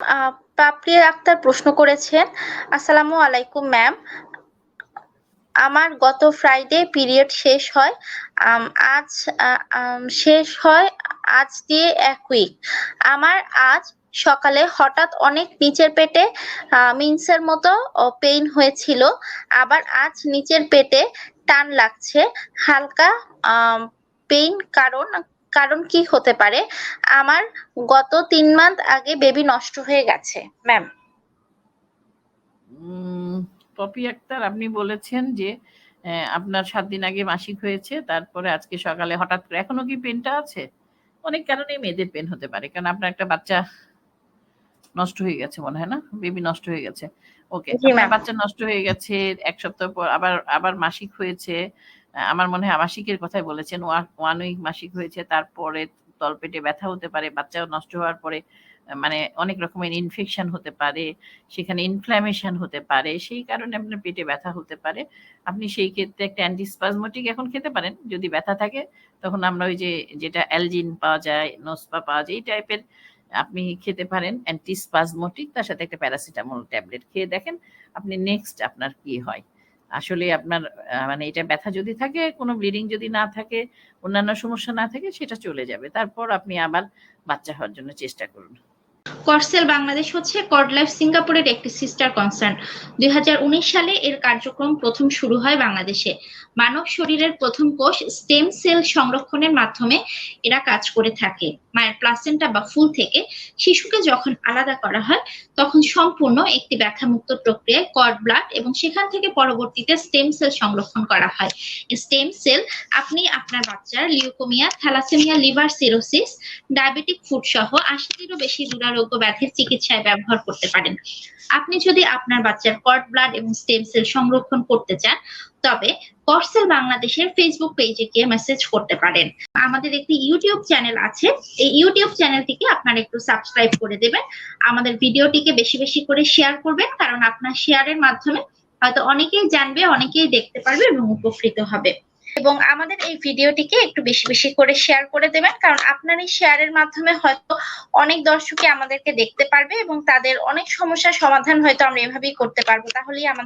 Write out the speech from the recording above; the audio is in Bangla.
আহ, পাপড়ি আক্তার প্রশ্ন করেছেন আসসালামু আলাইকুম ম্যাম। আমার গত ফ্রাইডে পিরিয়ড শেষ হয়। আজ শেষ হয় আজ দিয়ে এক উইক। আমার আজ সকালে হঠাৎ অনেক নিচের পেটে মিন্সের মতো পেইন হয়েছিল। আবার আজ নিচের পেটে টান লাগছে। হালকা পেইন কারণ কারণ কি হতে পারে? আমার গত তিন মান্থ আগে বেবি নষ্ট হয়ে গেছে ম্যাম পপি আক্তার আপনি বলেছেন যে আপনার সাত দিন আগে মাসিক হয়েছে তারপরে আজকে সকালে হঠাৎ করে এখনও কি পেনটা আছে? অনেক কারণে মেয়েদের পেন হতে পারে কারণ আপনার একটা বাচ্চা নষ্ট হয়ে গেছে মনে হয় না? বেবি নষ্ট হয়ে গেছে। ওকে আপনার বাচ্চা নষ্ট হয়ে গেছে এক সপ্তাহ পর আবার আবার মাসিক হয়েছে আমার মনে হয় মাসিকের কথাই বলেছেন। ওয়ান উইক মাসিক হয়েছে, তারপরে তলপেটে ব্যথা হতে পারে, বাচ্চাও নষ্ট হওয়ার পরে মানে অনেক রকমের ইনফেকশন হতে পারে, সেখানে ইনফ্ল্যামেশন হতে পারে, সেই কারণে আপনার পেটে ব্যথা হতে পারে। আপনি সেই ক্ষেত্রে একটা অ্যান্টিস্পাজমোটিক এখন খেতে পারেন, যদি ব্যথা থাকে, তখন আমরা ওই যে, যেটা অ্যালজিন পাওয়া যায় নোসপা পাওয়া যায়, এই টাইপের আপনি খেতে পারেন অ্যান্টিস্পাজমোটিক তার সাথে একটা প্যারাসিটামল ট্যাবলেট খেয়ে দেখেন, আপনি নেক্সট আপনার কি হয়। আসলে আপনার মানে এটা ব্যথা যদি থাকে, কোনো ব্লিডিং যদি না থাকে, অন্যান্য সমস্যা না থাকে, সেটা চলে যাবে। তারপর আপনি আবার বাচ্চা হওয়ার জন্য চেষ্টা করুন। করসেল বাংলাদেশ হচ্ছে কর্ড লাইফ সিঙ্গাপুরের একটি সিস্টার কনসার্ন দুই হাজার উনিশ সালে এর কার্যক্রম প্রথম শুরু হয় বাংলাদেশে। মানব শরীরের প্রথম কোষ স্টেম সেল সংরক্ষণের মাধ্যমে এরা কাজ করে থাকে। মায়ের প্লাসেন্টা বা ফুল থেকে শিশুকে যখন আলাদা করা হয়, তখন সম্পূর্ণ একটি ব্যথামুক্ত প্রক্রিয়ায় কর্ড ব্লাড এবং সেখান থেকে পরবর্তীতে স্টেম সেল সংরক্ষণ করা হয়। স্টেম সেল আপনি আপনার বাচ্চার leukaemia thalassaemia liver cirrhosis diabetic food সহ আশিটিরও বেশি দুরারোগ্য ব্যাধির চিকিৎসায় ব্যবহার করতে পারেন। আপনি যদি আপনার বাচ্চার কর্ড ব্লাড এবং স্টেম সেল সংরক্ষণ করতে চান, তবে করসেল বাংলাদেশের ফেসবুক পেজে গিয়ে মেসেজ করতে পারেন। আমাদের একটি ইউটিউব চ্যানেল আছে। এই ইউটিউব চ্যানেলটিকে আপনারা একটু সাবস্ক্রাইব করে দেবেন। আমাদের ভিডিওটিকে বেশি বেশি করে শেয়ার করবেন, কারণ আপনার শেয়ারের মাধ্যমে হয়তো অনেকেই জানবে, অনেকেই দেখতে পারবে এবং উপকৃত হবে। এবং আমাদের এই ভিডিওটিকে একটু বেশি বেশি করে শেয়ার করে দেবেন, কারণ আপনার এই শেয়ারের মাধ্যমে হয়তো অনেক দর্শকই আমাদেরকে দেখতে পারবে এবং তাদের অনেক সমস্যার সমাধান হয়তো আমরা এভাবেই করতে পারব। তাহলেই আমাদের